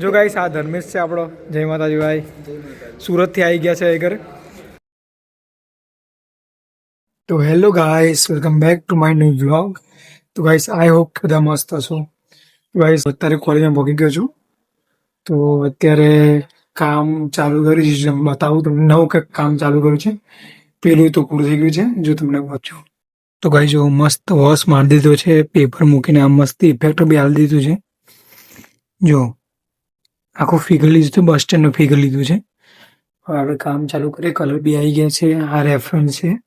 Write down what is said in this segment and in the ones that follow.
જો ગાઈસ આ ધર્મેશ છે આપણો. જય માતાજી ભાઈ સુરતથી આવી ગયા છે એ ઘરે. તો hello guys welcome back to my new blog તો ગાઈસ આઈ હોપ કે બધા મસ્ત હશો. ગાઈસ અત્યારે કોલેજમાં પહોંચી ગયો છું. તો અત્યારે કામ ચાલુ કર્યું છે. બતાવું તમને, નવું કંઈક કામ ચાલુ કર્યું છે. પેલું તો પૂરું થઈ ગયું છે, જો તમને વાંચો. તો ગાઈ જો મસ્ત વોશ મારી દીધો છે પેપર મૂકીને આમ મસ્ત ઇફેક્ટ બી આવી દીધું છે. જો, આખું ફિગર લીધું છે બસ સ્ટેન્ડનું ફિગર લીધું છે. આપણે કામ ચાલુ કરીએ કલર બી આવી ગયા છે, આ રેફરન્સ છે.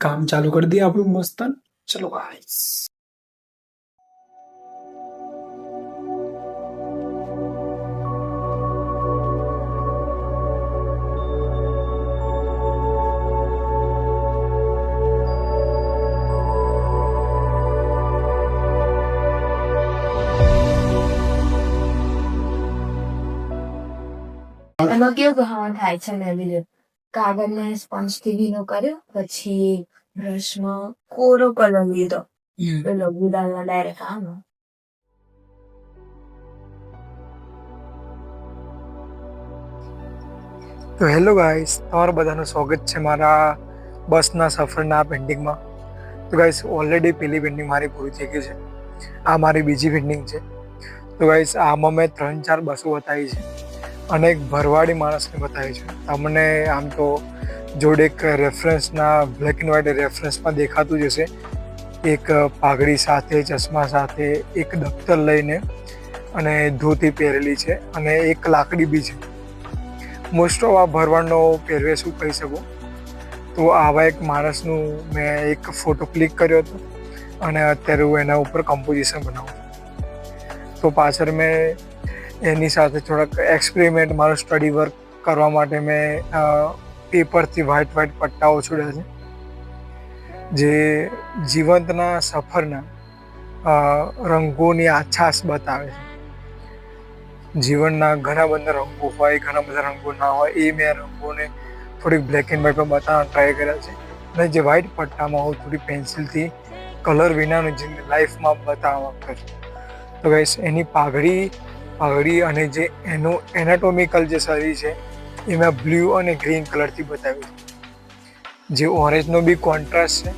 કામ ચાલુ કરી દઈએ આપણું મસ્ત ચલો ગાઈસ એમાં કેવું હા થાય છે મેં બી કાગળને સ્પંજથી ભીનો કર્યો પછી બ્રશમાં કોરો કલર લીધો. પેલો ગુલાલનો ડાયરેક્ટ આનો તો હેલો ગાઈસ તમારું બધાનું સ્વાગત છે મારા બસના સફરના પેન્ટિંગમાં. તો ગાઈસ ઓલરેડી પેલી પેન્ટિંગ મારી પૂરી થઈ ગઈ છે. આ મારી બીજી પેન્ટિંગ છે. તો ગાઈસ આમાં મેં ત્રણ ચાર બસો બતાવી છે. અને એક ભરવાડી માણસને બતાવી છે. તમને આમ તો જોડે એક રેફરન્સના બ્લેક એન્ડ વ્હાઇટ રેફરન્સમાં દેખાતું જ હશે. એક પાઘડી સાથે, ચશ્મા સાથે એક દફતર લઈને અને ધોતી પહેરેલી છે અને એક લાકડી બી છે. મોસ્ટ ઓફ આ ભરવાડનો પહેરવેશ હું કહી શકું? તો આવા એક માણસનું મેં એક ફોટો ક્લિક કર્યો હતો અને અત્યારે હું એના ઉપર કમ્પોઝિશન બનાવું તો પાછળ મેં એની સાથે થોડાક એક્સપેરિમેન્ટ મારો સ્ટડી વર્ક કરવા માટે મેં પેપરથી વ્હાઇટ વ્હાઇટ પટ્ટાઓ છોડ્યા છે. જે જીવંતના, સફરના રંગોની આછાશ બતાવે છે. જીવનના ઘણા બધા રંગો હોય, ઘણા બધા રંગો ના હોય, એ મેં રંગોને થોડીક બ્લેક એન્ડ વ્હાઇટમાં બતાવવાનો ટ્રાય કર્યા છે. અને જે વ્હાઇટ પટ્ટામાં હું થોડી પેન્સિલથી કલર વિનાનું જે લાઈફમાં બતાવવા માંગતો છું. તો ગાઈસ એની પાઘડી પાઘડી અને જે એનું એનાટોમિકલ જે શરીર છે એ મેં બ્લુ અને ગ્રીન કલરથી બતાવ્યું છે. જે ઓરેન્જનો બી કોન્ટ્રાસ્ટ છે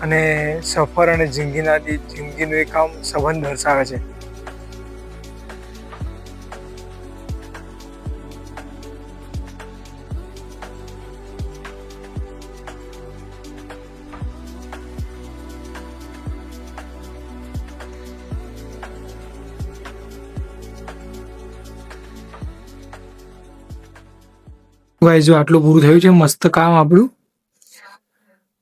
અને સફર અને જિંદગીના જિંદગીનું એક આમ સંબંધ દર્શાવે છે. ગાઈસ જો આટલું પૂરું થયું છે, મસ્ત કામ આપણું.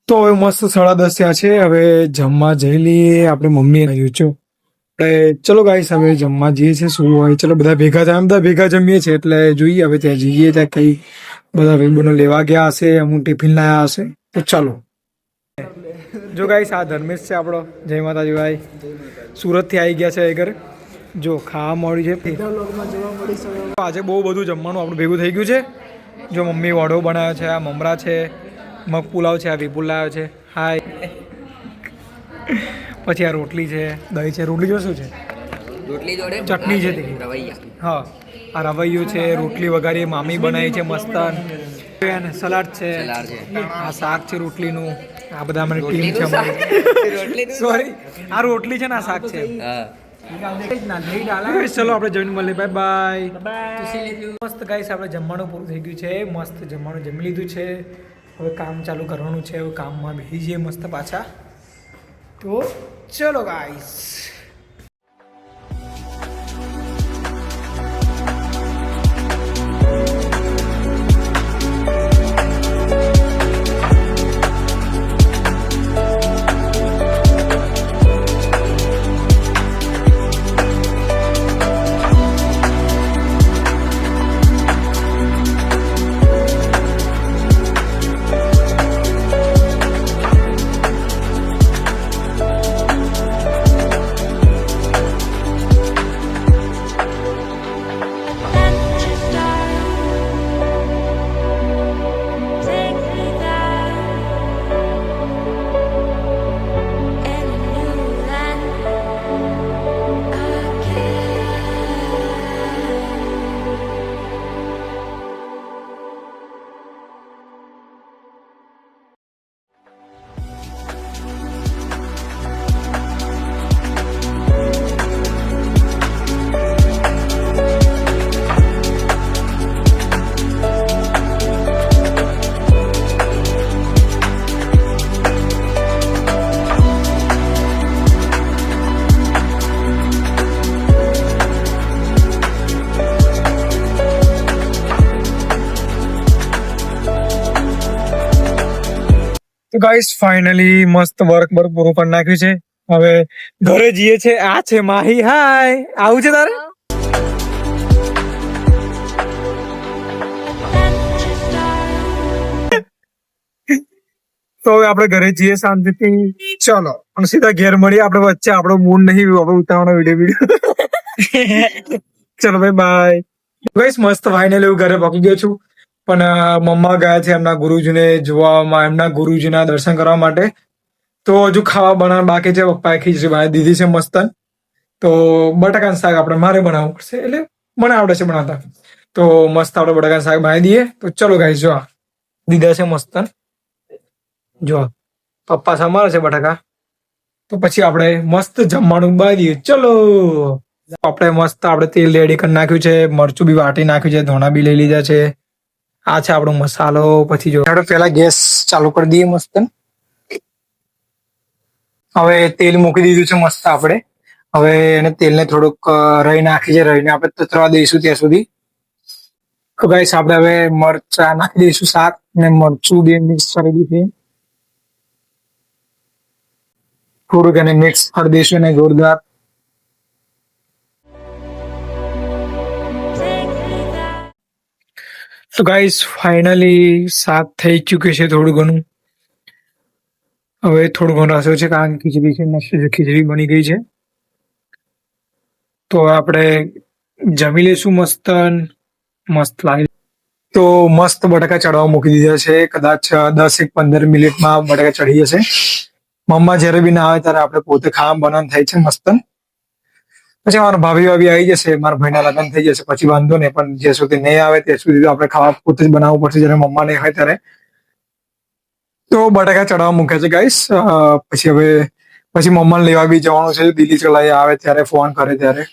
તો હવે મસ્ત સાડા દસ થયા છે. હવે જમવા જઈ લઈએ. આપણે મમ્મી કહ્યું છું એટલે ચલો ગાઈસ હવે જમવા જઈએ છે શું હોય? ચલો, બધા ભેગા થાય. બધા ભેગા જમીએ છીએ. એટલે જોઈએ, હવે ત્યાં જઈએ, ત્યાં કઈ બધા ભાઈબંધો લેવા ગયા હશે, અમુક ટિફિન લાયા હશે. તો ચાલો. જો ગાઈસ આ ધર્મેશ છે આપણો. જય માતાજી ભાઈ. સુરતથી આવી ગયા છે એ ઘરે. જો, ખાવા મળ્યું છે. આજે બહુ બધું જમવાનું આપણું ભેગું થઈ ગયું છે. જો મમ્મી વડો બનાવ્યો છે આ મમરા છે મગ પુલાવ છે આ વિપુલ લાવ્યો છે. હાય પછી આ રોટલી છે દહીં છે રોટલી જો શું છે? રોટલી જોડે ચટણી છે તેની. હા. આ રવૈયું છે રોટલી વઘારી મામી બનાવી છે મસ્તન. સલાડ છે. આ શાક છે રોટલીનું. આ બધા અમારી ટીમ છે સોરી આ રોટલી છે ને આ શાક છે. હા. ચલો આપણે જમીન મળીએ. બાય બાય મસ્ત ગાઈસ આપણે જમવાનું પૂરું થઈ ગયું છે. મસ્ત જમવાનું જમી લીધું છે. હવે કામ ચાલુ કરવાનું છે. હવે કામમાં બેસી જઈએ મસ્ત પાછા. તો ચલો ગાઈસ તો ગાઈસ ફાઇનલી મસ્ત વર્ક વર્ક પૂરું કરી નાખ્યું છે. હવે ઘરે જઈએ છે. આ છે માહી. હાય આવું છે તારે? તો હવે આપણે ઘરે જઈએ શાંતિથી. ચલો અને સીધા ઘેર મળીએ. આપણે વચ્ચે આપણો મૂડ નહીં આપણે ઉતારવાનો વીડિયો વીડિયો ચલો ભાઈ બાય ગાઈસ મસ્ત ફાઇનલી હું ઘરે પહોંચી ગયો છું. પણ મમ્મા ગયા છે એમના ગુરુજીને જોવામાં, એમના ગુરુજીના દર્શન કરવા માટે. તો હજુ ખાવા બનાવવા બાકી છે, પપ્પાએ ખીચડી બનાવી દીધી છે મસ્તન. તો બટાકાનું શાક આપણે મારે બનાવવું પડશે, એટલે મને આવડે છે બનાવતા. તો મસ્ત આપણે બટાકાનું શાક બનાવી દઈએ. તો ચલો ગાઈ જો દીધા છે મસ્તન. જો પપ્પા સમારે છે બટાકા. તો પછી આપણે મસ્ત જમવાનું બનાવી દઈએ. ચલો. આપણે મસ્ત આપણે તેલ રેડી કરી નાખ્યું છે, મરચું બી વાટી નાખ્યું છે, ધોણા બી લઈ લીધા છે. આ છે આપણો મસાલો, પછી જો આપણે પેલા ગેસ ચાલુ કરી દઈએ મસ્ત. હવે તેલ મૂકી દીધું છે મસ્ત આપણે. હવે એને તેલને થોડુંક રહી નાખી છે રહીને આપણે તતરવા દઈશું ત્યાં સુધી. તો ગાઈસ આપણે હવે મરચા નાખી દઈશું શાક ને મરચું બે મિક્સ કરી દીધું થોડુંક એને મિક્સ કરી દઈશું એને જોરદાર. તો ગાઈસ ફાઇનલી સાત થઈ ચૂક્યું છે થોડું ઘણું. હવે થોડું ઘણું રસો છે કારણ કે ખીચડી છે, મસ્ત ખીચડી બની ગઈ છે. તો આપણે જમી લઈશું મસ્ત મસ્ત લાગે. તો મસ્ત બટાકા ચડવા મૂકી દીધા છે. કદાચ દસ એક પંદર મિનિટમાં બટાકા ચડી જશે. મમ્મા જ્યારે બી ના આવે ત્યારે આપણે પોતે ખાવા બનાવવાનું થાય છે મસ્તન પછી મારા ભાભી ભાભી આવી જશે, મારા ભાઈના લગ્ન થઈ જશે, પછી વાંધો નહીં, પણ જે સુધી નહીં આવે ત્યાં સુધી આપણે ખાવા પોતે જ બનાવવું પડશે, જ્યારે મમ્મા નહીં હોય ત્યારે. તો બટાકા ચડાવવા મૂકે છે ગાઈસ પછી હવે, પછી મમ્માને લેવા બી જવાનું છે, દિલ્હી ચલાવી આવે ત્યારે, ફોન કરે ત્યારે.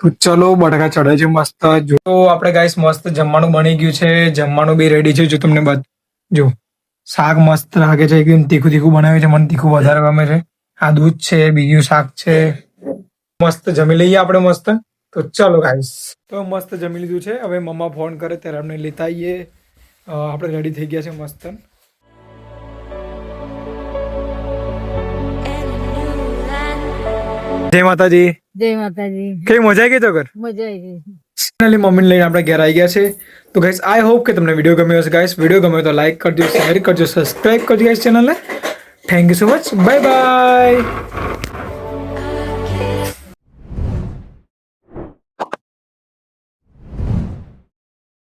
તો ચલો, બટાકા ચડે છે મસ્ત. જો, તો આપણે ગાઈસ મસ્ત જમવાનું બની ગયું છે. જમવાનું બી રેડી છે, જો તમને જો, શાક મસ્ત લાગે છે, એકદમ તીખું તીખું બનાવ્યું છે, મને તીખું વધારે ગમે છે. આ દૂધ છે, બીજું શાક છે. મસ્ત જમી લઈએ આપણે મસ્ત. તો ચાલો ગાઈસ તો મસ્ત જમી લીધું છે. હવે મમ્મા ફોન કરે ત્યારે અમને લેતા આવીએ. આપણે રેડી થઈ ગયા છે મસ્ત જય માતાજી. જય માતાજી. કઈ મજા આવી ગઈ તો ઘર? મજા આવી ગઈ. ફાઇનલી મમ્મીને લઈને આપણે ઘેર આવી ગયા છે. તો ગાઈસ આઈ હોપ કે તમને વીડિયો ગમ્યો હશે ગાઈસ વીડિયો ગમ્યો તો લાઈક કરજો શેર કરજો સબસ્ક્રાઇબ કરજો ગાઈસ ચેનલને thank you so much bye bye